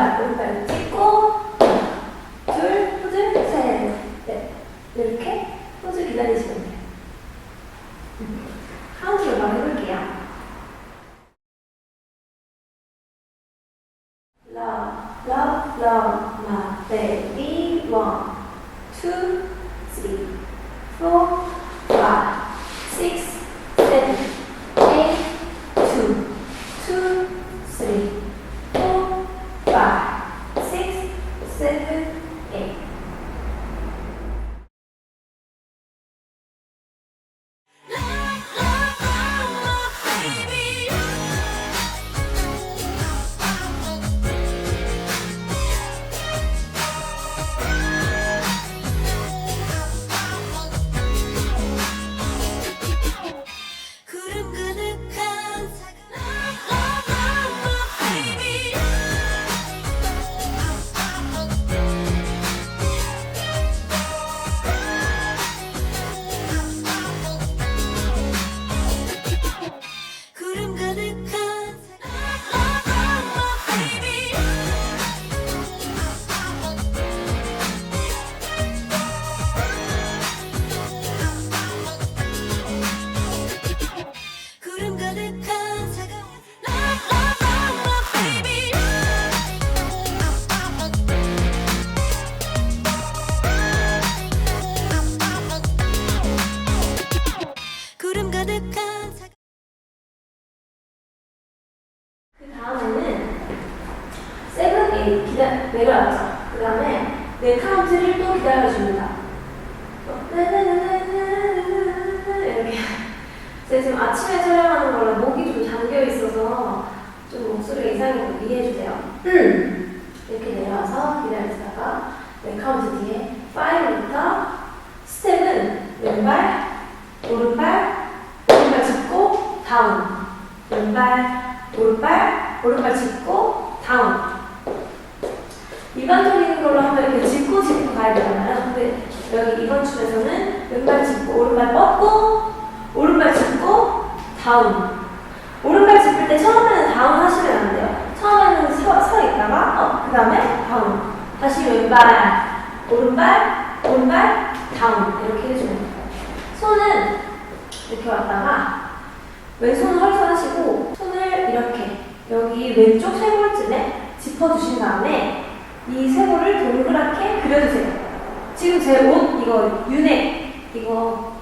왼발, 왼발 찍고 둘, 포즈, 셋, 넷. 이렇게 포즈 기다리시면 돼요. 음. 카운트를 바로 해볼게요. Love, love, love, my baby. One, two, three, four, five, six, seven, eight, two, two, three, four, 지금 아침에 촬영하는 거라 목이 좀 잠겨 있어서 좀 목소리가 이상해서 이해해 주세요. 이렇게 내려와서 기다리다가 네 카운트 뒤에 5부터 스텝은 왼발, 오른발, 오른발 짚고 다운. 왼발, 오른발, 오른발 짚고 다운. 일반적인 걸로 하면 이렇게 짚고 짚고 가야 되잖아요. 근데 여기 이번 춤에서는 왼발 짚고 오른발 뻗고 다운. 오른발 짚을 때 처음에는 다운 하시면 안 돼요. 처음에는 서, 서 있다가 어, 그 다음에 다운. 다시 왼발, 오른발, 오른발, 다운 이렇게 해주면 돼요. 손은 이렇게 왔다가 왼손을 헐떡하시고 손을 이렇게 여기 왼쪽 쇄골쯤에 짚어주신 다음에 이 쇄골을 동그랗게 그려주세요. 지금 제 옷 이거 유넥 이거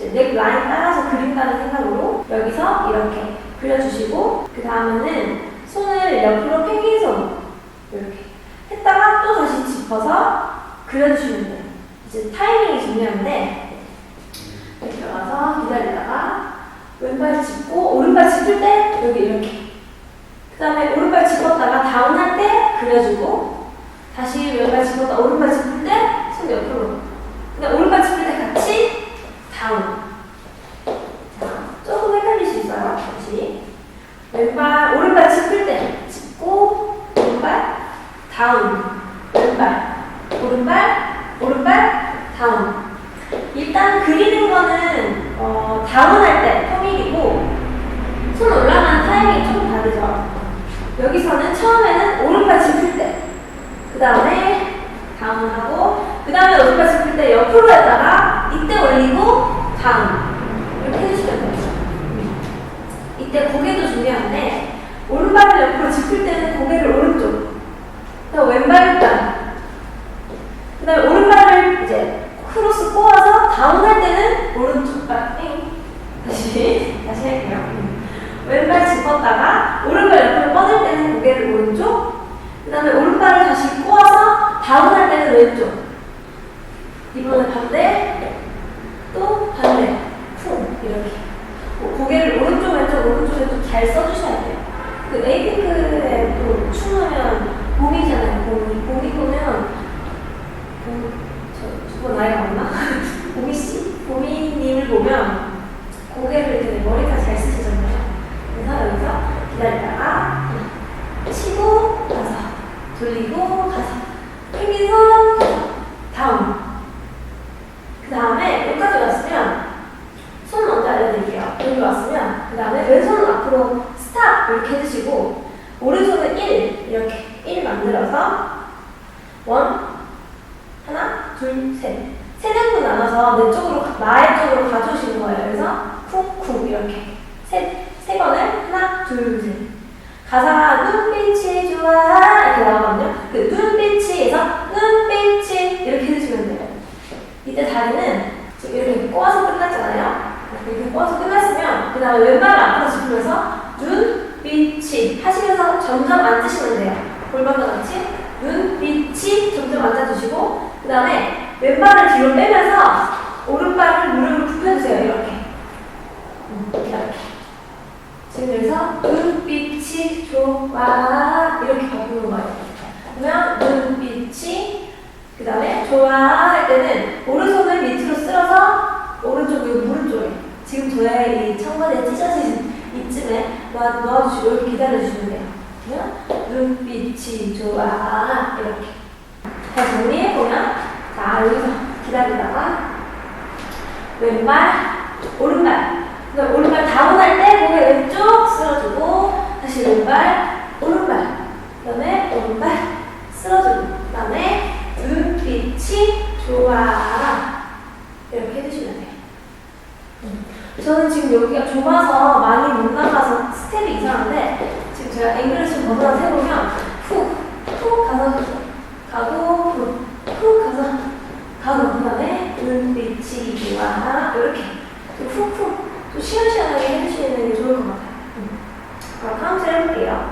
이제 넥 라인 따라서 그린다는 생각으로 여기서 이렇게 그려주시고 그 다음에는 손을 옆으로 손 이렇게 했다가 또 다시 짚어서 그려주시면 돼요. 이제 타이밍이 중요한데 이렇게 와서 기다리다가 왼발 짚고 오른발 짚을 때 여기 이렇게 그 다음에 오른발 짚었다가 다운할 때 그려주고 다시 왼발 짚었다 오른발 짚을 때 손 옆으로 근데 오른발 짚을 때 같이 다운 자 조금 헷갈릴 수 있어요 다시 왼발 오른발 짚을 때 짚고 오른발 다운. 왼발 오른발 오른발 다운. 일단 그리는 거는 어, 다운 할 때 평일이고 손 올라가는 타이밍이 조금 다르죠. 여기서는 처음에는 오른발 짚을 때, 그 다음에 다운하고, 그 다음에 오른발 짚을 때 옆으로 했다가 이때 올리고 다운 이렇게 해주시면 돼요. 이때 고개도 중요한데 오른발을 옆으로 짚을 때는 고개를 오른쪽, 그다음 왼발을 땅, 그 다음에 오른발을 이제 크로스 꼬아서 다운할 때는 오른쪽 발 땡. 다시 다시 할게요. 음. 왼발 짚었다가 오른발 옆으로 뻗을 때는 고개를 오른쪽. 그 다음에 오른발을 다시 꼬아서 다운할 때는 왼쪽. 이번에 반대. 또 반대. 쿵 이렇게. 고- 고개를 잘 써주셔야 돼요. 그 에이핑크에 또 춤하면 봄이잖아요. 봄이 봄이 보면 봄, 저, 저거 나이가 맞나? 보미 씨? 보미님을 보면 고개를 되게 머리카락 잘 쓰시잖아요. 그래서 여기서 기다리다가 치고 가서 돌리고 가서 펭귄 손 가서 다운. 그 다음에 여기까지 왔으면 손 먼저 알려드릴게요. 여기 왔으면 그 다음에 왼손은 앞으로 스탑 이렇게 해주시고 오른손은 1 이렇게 1 만들어서 원 하나 둘셋 세 등분 나눠서 내 쪽으로 나의 쪽으로 가져오시는 거예요. 그래서 쿵쿵 이렇게 세, 세 번을 하나 둘 셋 가사가 눈빛이 좋아 이렇게 나오거든요. 그 눈빛이에서 눈빛이 이렇게 해주시면 돼요. 이때 다리는 지금 이렇게 꼬아서 끝났잖아요. 이렇게 꼬아서 끝났으면 그 다음에 왼발을 앞으로 짚으면서 눈빛이 하시면서 점점 앉으시면 돼요. 골반과 같이 눈빛이 점점 앉아주시고 그 다음에 왼발을 뒤로 빼면서 오른발을 무릎을 굽혀주세요. 이렇게 음, 이렇게 지금 여기서 눈빛이 좋아 이렇게 바꾸는 거예요. 그러면 눈빛이 그 다음에 좋아 할 때는 오른손을 밑으로 쓸어서 오른쪽 이 무릎 쪽에 지금 저의 이 청바지에 찢어진 이쯤에 놓아주시고 이렇게 기다려주시면 돼요. 그러면 눈빛이 좋아 이렇게 자 정리해보면 자 여기서 기다리다가 왼발 오른발 그다음 오른발 다운할 때 고개 왼쪽 쓸어주고 다시 왼발 오른발 그다음에 오른발 쓸어주고 그다음에 눈빛이 좋아 이렇게 해주시면 돼요. 음. 저는 지금 여기가 좁아서 많이 못 나가서 스텝이 이상한데 지금 제가 앵글을 좀 벗어나서 해보면 훅 훅 가서 가고 훅 가서 가고 그다음에 눈빛이 좋아 이렇게 훅훅 좀 시원시원하게 해주시는 게 좋을 것 같아요. 음. 그럼 카운트 해볼게요.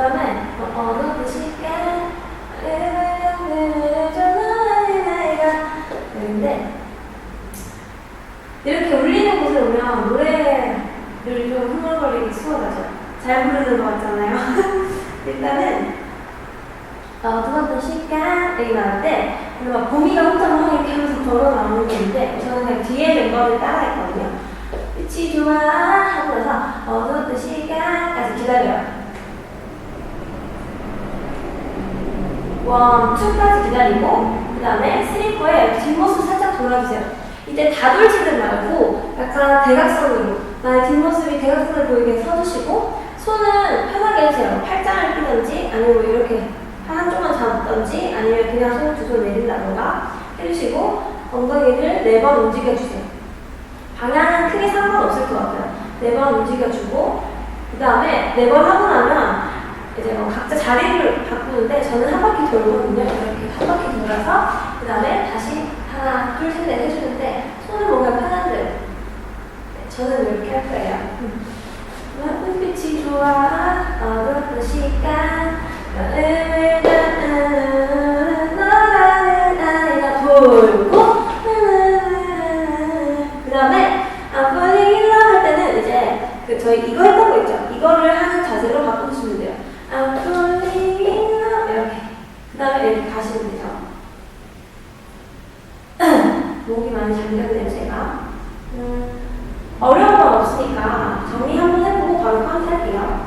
그 다음에 어느 그 시간 되는데 이렇게 울리는 곳에 오면 노래를 좀 흥얼거리기 수월하죠. 잘 부르는 것 같잖아요. 일단은 어두웠던 시간 여기 나올 때 봄이가 혼자 막 이렇게 하면서 걸어 나오는 게 있는데 저는 그냥 뒤에 멤버를 따라했거든요. 빛이 좋아 하고 나서 어두웠던 시간까지 기다려요. 원, 투까지 기다리고 그 다음에 슬리퍼에 뒷모습 살짝 돌아주세요. 이때 다돌치듯 말고 약간 대각선으로 나의 뒷모습이 대각선을 보이게 서주시고 손은 편하게 해주세요. 팔짱을 끼든지 아니면 이렇게 한쪽만 잡든지 아니면 그냥 손 두 손 내린다던가 해주시고 엉덩이를 네 번 움직여주세요. 방향은 크게 상관없을 것 같아요. 네 번 움직여주고 그 다음에 네 번 하고 나면 이제 뭐 각자 자리를 바꾸는데 저는 한 바퀴 돌거든요. 이렇게 한 바퀴 돌아서 그 다음에 다시 하나 둘 셋 넷 해주는데 손을 뭔가 편한 대로 네, 저는 이렇게 할 거예요. 음. 눈빛이 좋아 어두운 시간 너를 닿는 너라는 아이가 돌고 그 다음에 in love 할 때는 이제 그 저희 이거 했던 거 있죠? 이거를 하는 자세로 바꿔주시면 돼요. 이렇게. 그 다음에 이렇게 가시면 되죠. 목이 많이 잠겼네요, 제가. 음, 어려운 건 없으니까 정리 한번 해보고 바로 카운트 할게요.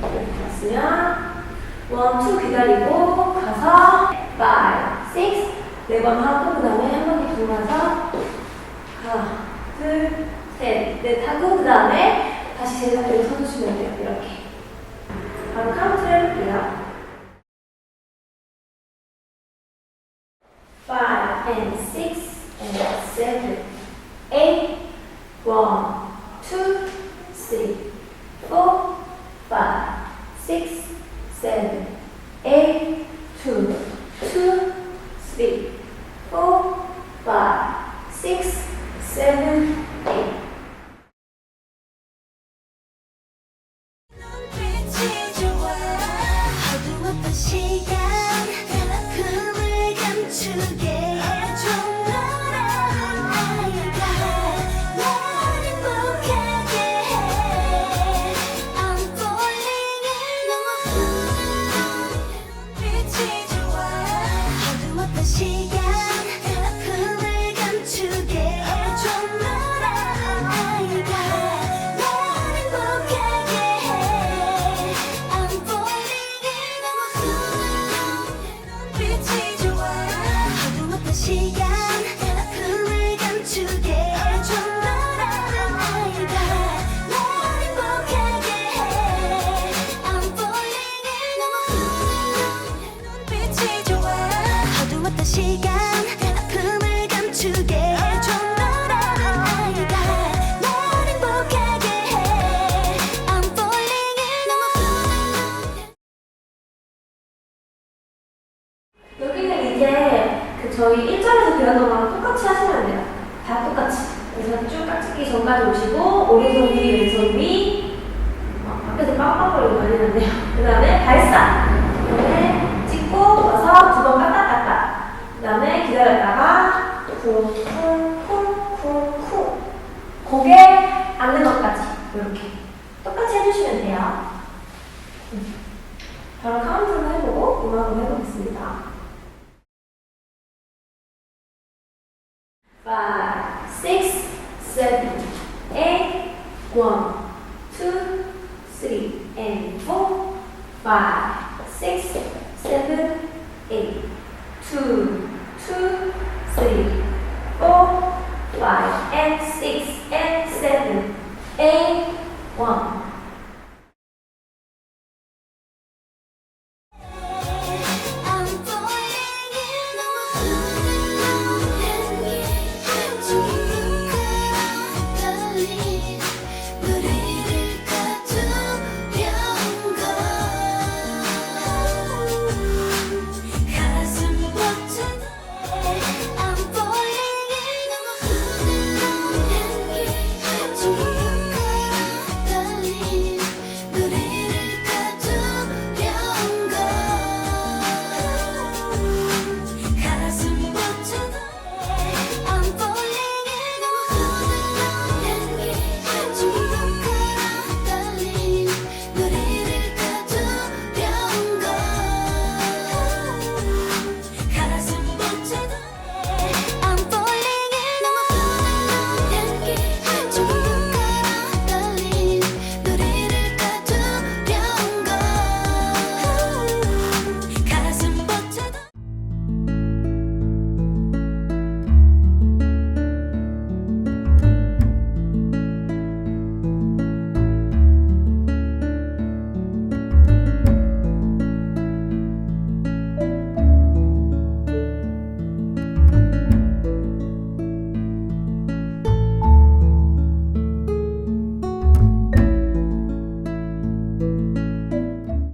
이렇게 갔으면, 원, 투 기다리고, 가서, 파이브, 식스, 네번 하고, 그 다음에 한 바퀴 돌아서, 하나, 둘, 셋, 넷 하고, 그 다음에 다시 제자리로 서주시면 돼요. 이렇게. 바로 카운트 해볼게요. 心。eight, one, two, three, and four, five, six, seven, eight, two, two, three, four, five, and six, and seven, eight, one.